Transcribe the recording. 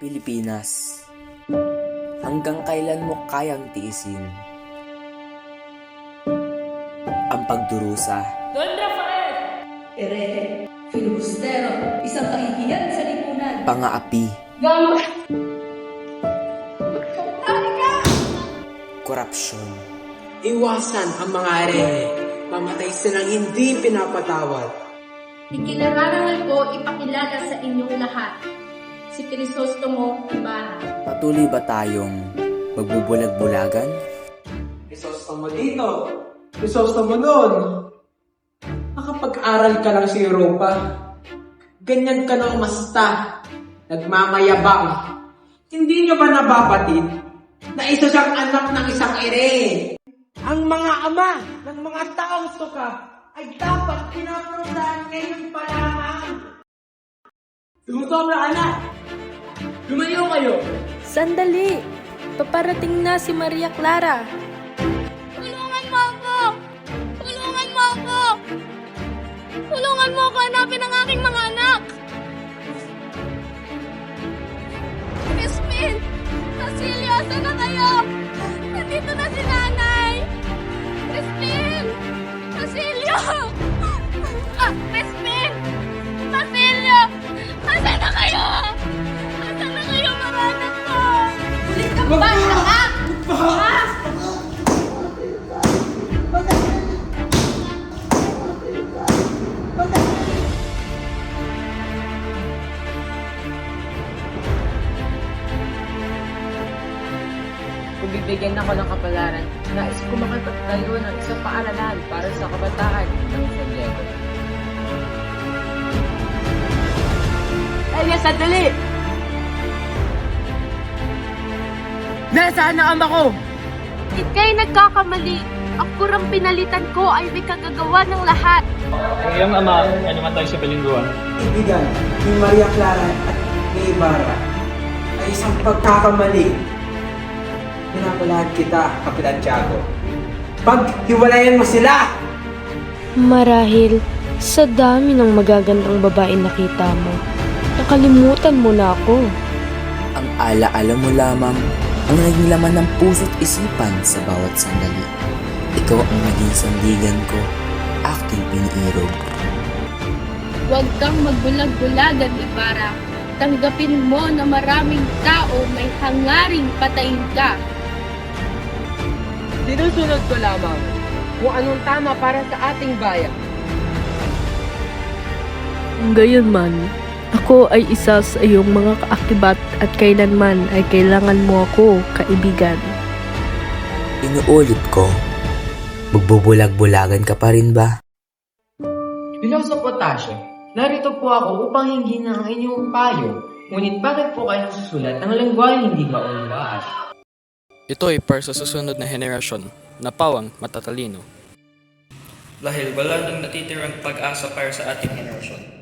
Pilipinas, hanggang kailan mo kayang tiisin ang pagdurusa, Don Rafael! Ere, filibustero, isang kahihiyan sa lipunan. pangaapi, Gama! korupsyon, Iwasan ang mga are. Mamatay silang hindi pinapatawad. Ikinararangal ko ipakilala sa inyong lahat si Crisostomo Ibarra. patuloy ba tayong magbubulag-bulagan? Isosto mo dito. Isosto mo doon. Nakapag-aral ka lang sa Europa. Ganyan ka ng masta. Nagmamayabang. Hindi niyo ba nababatid na isa siyang anak ng isang ere? Ang mga ama ng mga taong suka ay dapat pinaparusahan ngayon pa lamang. Sumusobra ka na! Lumayo kayo! Sandali! Paparating na si Maria Clara. Tulungan mo ako! Tulungan mo ako! Tulungan mo ako hanapin ang aking mga Ulit ka ba, anak? Ha? Kung bibigyan ako ng kapalaran, nais ko makipagtayo ng isang paaralan para sa kabataan ng San Diego. Elias, sandali! Nasaan ang ama ko? Ika'y nagkakamali. Ang kurang pinalitan ko ay may kagagawa ng lahat. Ang iyong ama ay namatay sa bilingguan. Ibigan ni Maria Clara at ni Ibarra ay isang pagkakamali. Pinapalahan kita, Kapitan Tiago. Paghiwalayan mo sila! Marahil, sa dami ng magagandang babae nakita mo, nakalimutan mo na ako. Ang alaala mo lamang ang naging laman ng puso't isipan sa bawat sandali. Ikaw ang naging sandigan ko, aking piniirog. Huwag kang magbulag-bulagan, Ibarra. Tanggapin mo na maraming tao may hangaring patayin ka. Sinusunod ko lamang kung anong tama para sa ating bayan. Gayunman, ako ay isa sa iyong mga kaakibat at kailanman ay kailangan mo ako, kaibigan. Inuulit ko, magbubulag-bulagan ka pa rin ba? Piloso Potasio, narito po ako upang hingin ang inyong payo. Ngunit bakit po kayo susulat ng lengguwahe hindi maunawaan? Ito ay para sa susunod na henerasyon na pawang matatalino. Dahil wala nang natitirang pag-asa para sa ating henerasyon.